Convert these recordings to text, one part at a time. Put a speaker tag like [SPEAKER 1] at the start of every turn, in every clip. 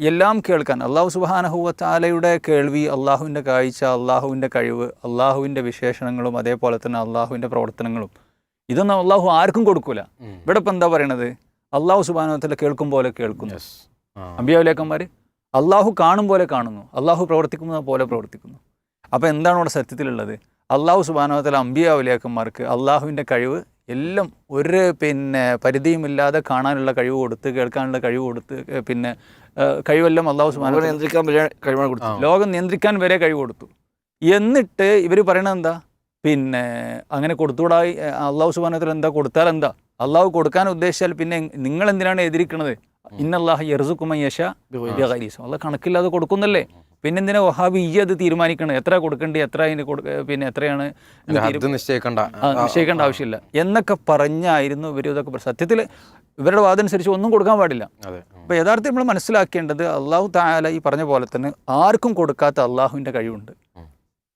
[SPEAKER 1] എല്ലാം കേൾക്കാൻ അള്ളാഹു സുബാനഹുവത്താലയുടെ കേൾവി അള്ളാഹുവിന്റെ കാഴ്ച അള്ളാഹുവിന്റെ കഴിവ് അള്ളാഹുവിന്റെ വിശേഷണങ്ങളും അതേപോലെ തന്നെ അള്ളാഹുവിന്റെ പ്രവർത്തനങ്ങളും. ഇതൊന്നും അള്ളാഹു ആർക്കും കൊടുക്കൂല. ഇവിടെ ഇപ്പം എന്താ പറയണത്? അള്ളാഹു സുബാനുവത്തല കേൾക്കും പോലെ കേൾക്കുന്നു. അമ്പിയാവിലേക്കന്മാർ അള്ളാഹു കാണും പോലെ കാണുന്നു. അള്ളാഹു പ്രവർത്തിക്കുന്ന പോലെ പ്രവർത്തിക്കുന്നു. അപ്പോൾ എന്താണ് ഇവിടെ സത്യത്തിലുള്ളത്? അള്ളാഹു സുബാനോത്തല അമ്പിയാവിലേക്കന്മാർക്ക് അള്ളാഹുവിന്റെ കഴിവ് എല്ലാം ഒരു പിന്നെ പരിധിയുമില്ലാതെ കാണാനുള്ള കഴിവ് കൊടുത്ത് കേൾക്കാനുള്ള കഴിവ് കൊടുത്ത് പിന്നെ കഴിവെല്ലാം അള്ളാഹു സുബാന
[SPEAKER 2] നിയന്ത്രിക്കാൻ വരെ കഴിവാണ് കൊടുത്തു
[SPEAKER 1] ലോകം നിയന്ത്രിക്കാൻ വരെ കഴിവ് കൊടുത്തു. എന്നിട്ട് ഇവർ പറയണത് എന്താ? പിന്നെ അങ്ങനെ കൊടുത്തുകൂടായി അള്ളാഹു സുബാനത്തിൽ എന്താ കൊടുത്താൽ എന്താ? അള്ളാഹു കൊടുക്കാൻ ഉദ്ദേശിച്ചാൽ പിന്നെ നിങ്ങൾ എന്തിനാണ് എതിരിക്കണത്? ഇന്നല്ലാഹ് കണക്കില്ലാതെ കൊടുക്കുന്നല്ലേ? പിന്നെ എന്തിനാ വഹാബി ഈ അത് തീരുമാനിക്കണം? എത്ര കൊടുക്കേണ്ടി എത്ര അതിന് പിന്നെ എത്രയാണ്
[SPEAKER 3] നിശ്ചയിക്കണ്ട.
[SPEAKER 1] നിശ്ചയിക്കേണ്ട ആവശ്യമില്ല. എന്നൊക്കെ പറഞ്ഞായിരുന്നു ഇവർ ഇതൊക്കെ സത്യത്തിൽ ഇവരുടെ വാദം അനുസരിച്ച് ഒന്നും കൊടുക്കാൻ പാടില്ല.
[SPEAKER 3] അതെ.
[SPEAKER 1] അപ്പോൾ യഥാർത്ഥം നമ്മൾ മനസ്സിലാക്കേണ്ടത് അള്ളാഹു താല ഈ പറഞ്ഞ പോലെ തന്നെ ആർക്കും കൊടുക്കാത്ത അള്ളാഹുവിന്റെ കഴിവുണ്ട്.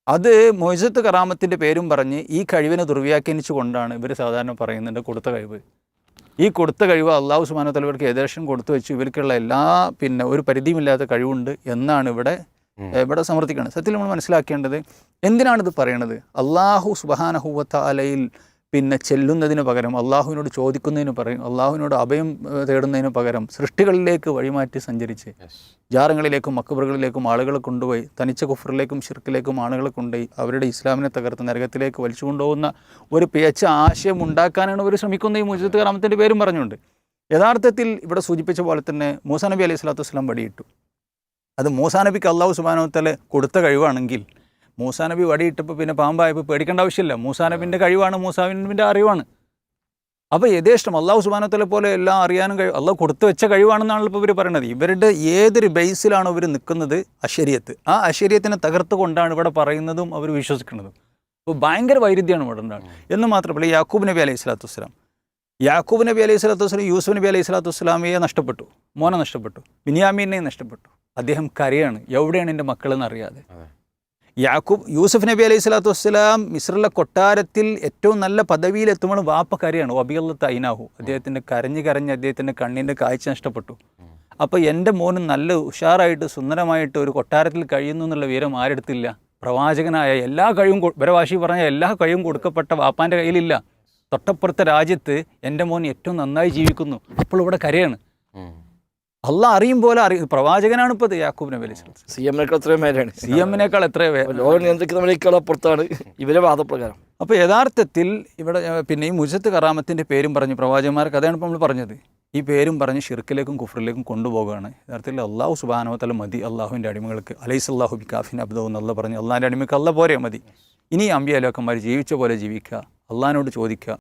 [SPEAKER 1] അത് മൊയ്സത്ത് കറാമത്തിന്റെ പേരും പറഞ്ഞ് ഈ കഴിവിനെ ദുർവ്യാഖ്യാനിച്ചു കൊണ്ടാണ് ഇവർ സാധാരണ പറയുന്നുണ്ട് കൊടുത്ത കഴിവ്. ഈ കൊടുത്ത കഴിവ് അള്ളാഹു സുബാനത്തല ഇവർക്ക് ഏകദേശം കൊടുത്തു വെച്ച്. ഇവർക്കുള്ള എല്ലാ പിന്നെ ഒരു പരിധിയുമില്ലാത്ത കഴിവുണ്ട് എന്നാണ് ഇവിടെ ഇവിടെ സമർത്ഥിക്കുന്നത് സത്യത്തിൽ നമ്മൾ മനസ്സിലാക്കേണ്ടത് എന്തിനാണിത് പറയണത്? അള്ളാഹു സുബാനഹുവത്ത അലയിൽ പിന്നെ ചെല്ലുന്നതിന് പകരം അള്ളാഹുവിനോട് ചോദിക്കുന്നതിന് പറയും അള്ളാഹുവിനോട് അഭയം തേടുന്നതിന് പകരം സൃഷ്ടികളിലേക്ക് വഴിമാറ്റി സഞ്ചരിച്ച് ജാറങ്ങളിലേക്കും മക്കബറുകളിലേക്കും ആളുകളെ കൊണ്ടുപോയി തനിച്ച കുഫറിലേക്കും ഷിർക്കിലേക്കും ആളുകളെ കൊണ്ടുപോയി അവരുടെ ഇസ്ലാമിനെ തകർത്ത് നരകത്തിലേക്ക് വലിച്ചു കൊണ്ടുപോകുന്ന ഒരു പിയച്ച ആശയം ഉണ്ടാക്കാനാണ് അവർ ശ്രമിക്കുന്ന ഈ മുജത്ത് കറാമത്തിന്റെ പേരും പറഞ്ഞുകൊണ്ട്. യഥാർത്ഥത്തിൽ ഇവിടെ സൂചിപ്പിച്ച പോലെ തന്നെ മൂസാ നബി അലൈഹി സ്വലാത്തു വസ്ലാം വടിയിട്ടു. അത് മൂസാ നബിക്ക് അള്ളാഹു സുബാനോത്തല കൊടുത്ത കഴിവാണെങ്കിൽ മൂസാ നബി വടിയിട്ടപ്പോൾ പിന്നെ പാമ്പായപ്പോൾ പേടിക്കേണ്ട ആവശ്യമില്ല. മൂസാ നബിന്റെ കഴിവാണ് മൂസാ നബിന്റെ അറിവാണ്. അപ്പോൾ യഥേഷ്ടം അള്ളാഹു സുബാനത്തലെ പോലെ എല്ലാം അറിയാനും കഴിവ് അള്ളാഹു കൊടുത്തു വെച്ച കഴിവാണെന്നാണ് ഇപ്പോൾ ഇവർ പറയുന്നത് ഇവരുടെ ഏതൊരു ബേസിലാണ് ഇവർ നിൽക്കുന്നത് അശരീയത്ത്. ആ അശരീയത്തിനെ തകർത്തുകൊണ്ടാണ് ഇവിടെ പറയുന്നതും അവർ വിശ്വസിക്കുന്നതും അപ്പോൾ ഭയങ്കര വൈരുദ്ധ്യമാണ് ഇവിടെ ഉണ്ടാകുന്നത് എന്ന് മാത്രമല്ല യാക്കൂബ് നബി അലൈഹി സ്വലാത്തു വസ്സലാം. യാക്കൂബ് നബി അലൈഹി സ്വലാത്തു വസ്സലാം യൂസുഫ് നബി അലൈഹി സ്വലാത്തു വസ്സലാമിയെ നഷ്ടപ്പെട്ടു. മോനെ നഷ്ടപ്പെട്ടു. ബിനിയാമീനെ നഷ്ടപ്പെട്ടു. അദ്ദേഹം കരയാണ്. എവിടെയാണ് എന്റെ മക്കളെന്ന് അറിയാതെ. യാക്കൂബ് യൂസുഫ് നബി അലൈഹി സ്വലാത്തു വസ്സലാം മിസ്രിലെ കൊട്ടാരത്തിൽ ഏറ്റവും നല്ല പദവിയിലെത്തുമ്പോൾ വാപ്പ കരയാണ് ഒബിയുള്ള തൈനാഹു അദ്ദേഹത്തിന്റെ കരഞ്ഞ് കരഞ്ഞ് അദ്ദേഹത്തിന്റെ കണ്ണിന്റെ കാഴ്ച നഷ്ടപ്പെട്ടു. അപ്പോൾ എന്റെ മോന് നല്ല ഉഷാറായിട്ട് സുന്ദരമായിട്ട് ഒരു കൊട്ടാരത്തിൽ കഴിയുന്നു എന്നുള്ള വിവരം ആരെടുത്തില്ല? പ്രവാചകനായ എല്ലാ കഴിവും വരവാശി പറഞ്ഞ എല്ലാ കഴിവും കൊടുക്കപ്പെട്ട വാപ്പാന്റെ കയ്യിലില്ല. തൊട്ടപ്പുറത്തെ രാജ്യത്ത് എന്റെ മോൻ ഏറ്റവും നന്നായി ജീവിക്കുന്നു. അപ്പോൾ ഇവിടെ കരയാണ്. അള്ളാഹ് അറിയും പോലെ അറിയും പ്രവാചകനാണ് ഇപ്പോൾ യാക്കൂബ് നബി അലൈഹി സ്വലം
[SPEAKER 2] സി എമ്മിനേക്കാൾ എത്രയും മേലെയാണ്
[SPEAKER 1] സി എമ്മിനേക്കാൾ എത്രയോ
[SPEAKER 2] ലോകം നിയന്ത്രിക്കുന്നവരേക്കാൾ അപ്പുറത്താണ് ഇവരെ വാദപ്രകാരം.
[SPEAKER 1] അപ്പോൾ യഥാർത്ഥത്തിൽ ഇവിടെ പിന്നെ ഈ മുജത്ത് കറാമത്തിന്റെ പേരും പറഞ്ഞു പ്രവാചകന്മാർക്ക് അതാണ് ഇപ്പോൾ നമ്മൾ പറഞ്ഞത്. ഈ പേരും പറഞ്ഞ് ഷിർക്കിലേക്കും കുഫറിലേക്കും കൊണ്ടുപോകുകയാണ്. യഥാർത്ഥത്തിൽ അള്ളാഹു സുബാനോത്തല മതി. അള്ളാഹുവിന്റെ അടിമകൾക്ക് അലൈസ് അള്ളാഹു കാഫിൻ അബ്ദോ എന്നുള്ള പറഞ്ഞ് അള്ളാഹിന്റെ അടിമയ്ക്ക് അല്ല പോരെ മതി. ഇനി അമ്പിയ അലോക്കന്മാർ ജീവിച്ച പോലെ ജീവിക്കുക. അള്ളഹാനോട് ചോദിക്കുക.